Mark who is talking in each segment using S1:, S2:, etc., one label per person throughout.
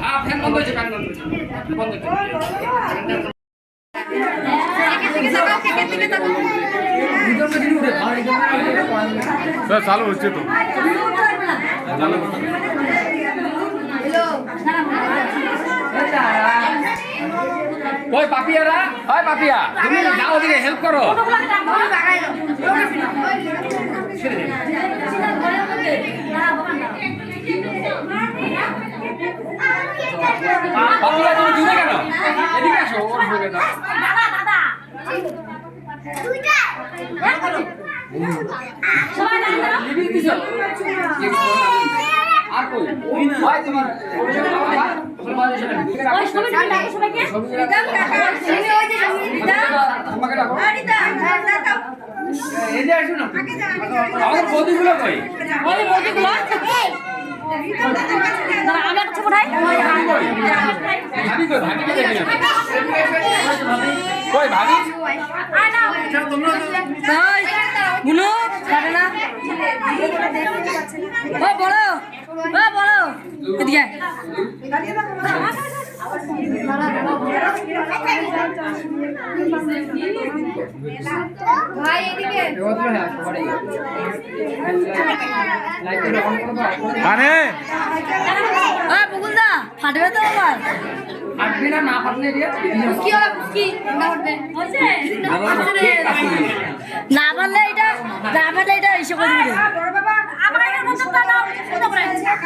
S1: 아, 팬
S2: 넘버지, 팬 넘버지. 팬 넘버지.
S3: Sir চালু হচ্ছে তো
S2: ওই পাপিয়ারা ওই পাপিয়া তুমি যাও ওদিকে হেল্প করো পাপিয়া তুমি কেন এদিকে আসো ওর দাও লিভিং দিছো আর কই ওই তুমি আমাকে ডাকো এই যে আসো না আমাদের বৌদিগুলো কই? ভাবি কই ভাবি কে দেখি না কই ভাবি
S4: মুনু কাটে না ও বড় বড় এদিকে
S3: মানে
S4: ফাটবে তো আবার।
S2: ফাটবি না না ফাটলে
S4: কি হবে কি না ফাটবে। না পারলে এটা না পারলে এটা এসে করে দিবে আমার এর মতো তো না শুনতে পারে
S2: কোথায় মা কই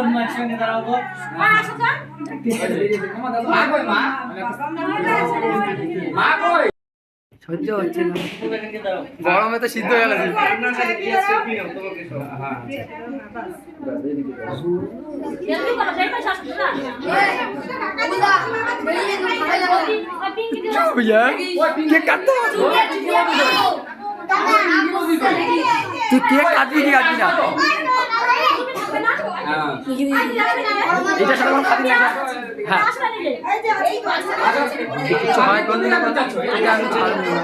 S2: জন্য একসঙ্গে দাঁড়াও তো।
S1: সহ্য হচ্ছে না। গরমে তো সিদ্ধ হয়ে গেছে। তুই কে কাটবি কি কাটবি না? এটা কোনো খাবি না হ্যাঁ। সবাই কোন দিন এটা আমি ছাড়বো না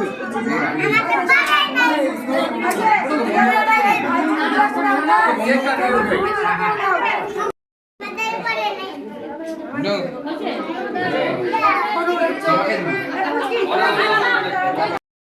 S1: দে
S2: No.